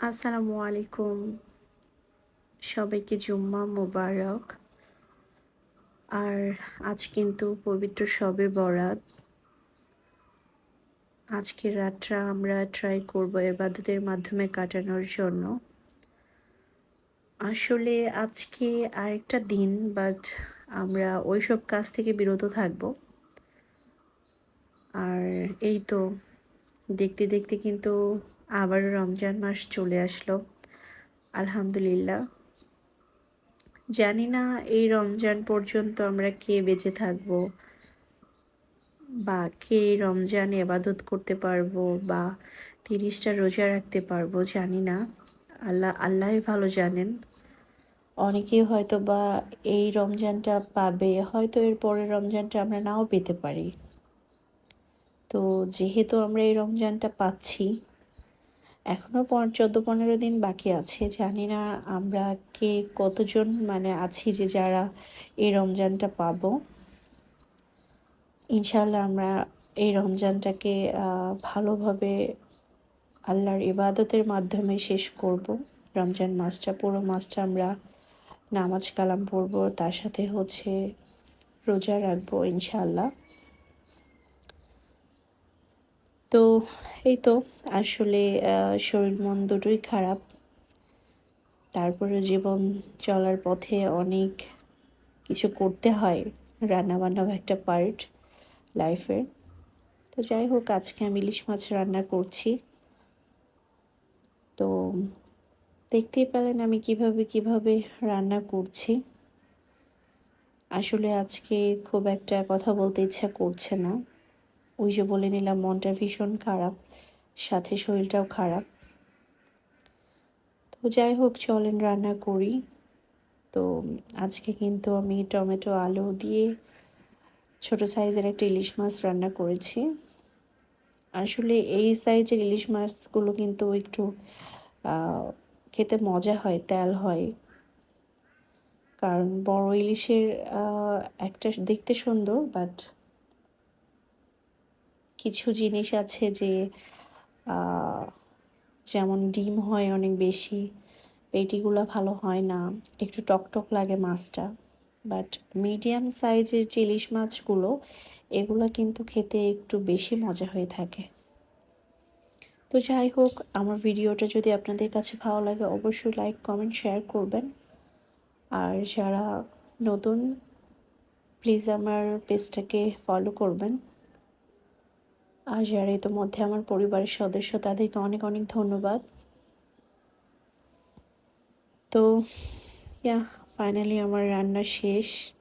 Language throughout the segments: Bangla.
আসসালামু আলাইকুম। সবাইকে জুম্মা মোবারক। আর আজ কিন্তু পবিত্র সবে বরাত। আজকের রাতটা আমরা ট্রাই করব এবাদতের মাধ্যমে কাটানোর জন্য। আসলে আজকে আরেকটা দিন বাট আমরা ওইসব কাজ থেকে বিরত থাকব। আর এই তো দেখতে দেখতে কিন্তু আবারও রমজান মাস চলে আসলো। আলহামদুলিল্লাহ। জানি না এই রমজান পর্যন্ত আমরা কে বেঁচে থাকব বা কে রমজান এবাদত করতে পারব বা তিরিশটা রোজা রাখতে পারব, জানি না। আল্লাহ আল্লাহ ভালো জানেন। অনেকেই হয়তো বা এই রমজানটা পাবে, হয়তো এর পরের রমজানটা আমরা নাও পেতে পারি। তো যেহেতু আমরা এই রমজানটা পাচ্ছি এখনও চোদ্দ, পনেরো দিন বাকি আছে। জানি না আমরা কে কতজন মানে আছি যে যারা এই রমজানটা পাবো। ইনশাল্লাহ আমরা এই রমজানটাকে ভালোভাবে আল্লাহর ইবাদতের মাধ্যমে শেষ করব। রমজান মাসটা, পুরো মাসটা আমরা নামাজ কালাম পড়ব। তার সাথে হচ্ছে রোজা রাখব ইনশাল্লাহ তো এই তো আসলে শরীর মন দুটোই খারাপ। তারপরে জীবন চলার পথে অনেক কিছু করতে হয়, রান্নাবান্নাও একটা পার্ট লাইফের তো যাই হোক, আজকে আমি ইলিশ মাছ রান্না করছি। তো দেখতেই পেলেন আমি কীভাবে কীভাবে রান্না করছি। আসলে আজকে খুব একটা কথা বলতে ইচ্ছা করছে না। ওই যে বলে নিলাম, মনটা ভীষণ খারাপ, সাথে শরীরটাও খারাপ। তো যাই হোক, চলেন রান্না করি। তো আজকে কিন্তু আমি টমেটো, আলু দিয়ে ছোট সাইজের একটা ইলিশ মাছ রান্না করেছি। আসলে এই সাইজের ইলিশ মাছগুলো কিন্তু একটু খেতে মজা হয়, তেল হয়। কারণ বড় ইলিশের একটা দেখতে সুন্দর, বাট কিছু জিনিস আছে যে যেমন ডিম হয় অনেক বেশি, পেটিগুলো ভালো হয় না, একটু টকটক লাগে মাছটা। বাট মিডিয়াম সাইজের যে ইলিশ মাছগুলো, এগুলো কিন্তু খেতে একটু বেশি মজা হয়ে থাকে। তো যাই হোক, আমার ভিডিওটা যদি আপনাদের কাছে ভালো লাগে, অবশ্যই লাইক কমেন্ট শেয়ার করবেন। আর যারা নতুন প্লিজ আমার পেজটাকে ফলো করবেন। আর যারা ইতোমধ্যে আমার পরিবারের সদস্য, তাদেরকে অনেক অনেক ধন্যবাদ। তো, ইয়া ফাইনালি আমার রান্না শেষ।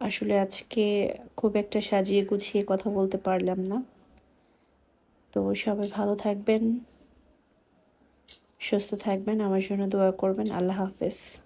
আসলে আজকে খুব একটা সাজিয়ে গুছিয়ে কথা বলতে পারলাম না। তো সবাই ভালো থাকবেন, সুস্থ থাকবেন, আমার জন্য দোয়া করবেন। আল্লাহ হাফেজ।